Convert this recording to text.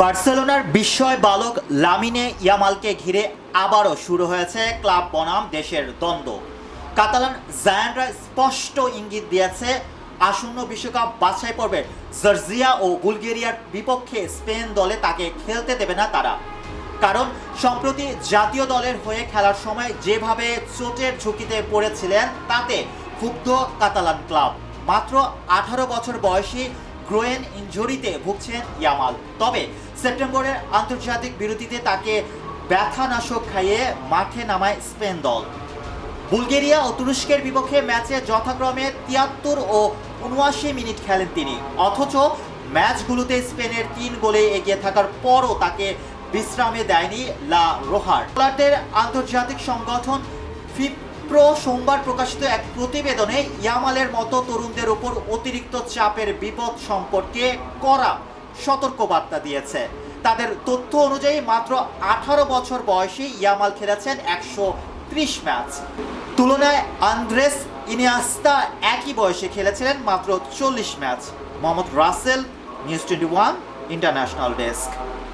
বার্সেলোনার বিস্ময় বালক লামিনে ইয়ামালকে ঘিরে আবারও শুরু হয়েছে ক্লাব বনাম দেশের দ্বন্দ্ব। কাতালান জায়ান্টরা স্পষ্ট ইঙ্গিত দিয়েছে, আসন্ন বিশ্বকাপ বাছাই পর্বে জার্জিয়া ও বুলগেরিয়ার বিপক্ষে স্পেন দলে তাকে খেলতে দেবে না তারা। কারণ, সম্প্রতি জাতীয় দলের হয়ে খেলার সময় যেভাবে চোটের ঝুঁকিতে পড়েছিলেন, তাতে ক্ষুব্ধ কাতালান ক্লাব। মাত্র আঠারো বছর বয়সী গ্রোয়েন ইনজুরিতে ভুগছেন ইয়ামাল। তবে সেপ্টেম্বরের আন্তর্জাতিক বিরতিতে তাকে ব্যথানাশক খাইয়ে মাঠে নামায় স্পেন দল। বুলগেরিয়া ও তুরস্কের বিপক্ষে ম্যাচে যথাক্রমে তিয়াত্তর ও উনআশি মিনিট খেলেন তিনি। অথচ ম্যাচগুলোতে স্পেনের তিন গোলে এগিয়ে থাকার পরও তাকে বিশ্রামে দেয়নি লা রোহার। আন্তর্জাতিক সংগঠন ফিপ্রো সোমবার প্রকাশিত এক প্রতিবেদনে ইয়ামালের মতো তরুণদের উপর অতিরিক্ত চাপের বিপদ সম্পর্কে করা সতর্কবার্তা দিয়েছে। তাদের তথ্য অনুযায়ী মাত্র আঠারো বছর বয়সী ইয়ামাল খেলেছেন একশো ত্রিশ ম্যাচ। তুলনায় আন্দ্রেস ইনিয়াস্তা একই বয়সে খেলেছিলেন মাত্র চল্লিশ match. Mohammad Rasel, news twenty one, international desk.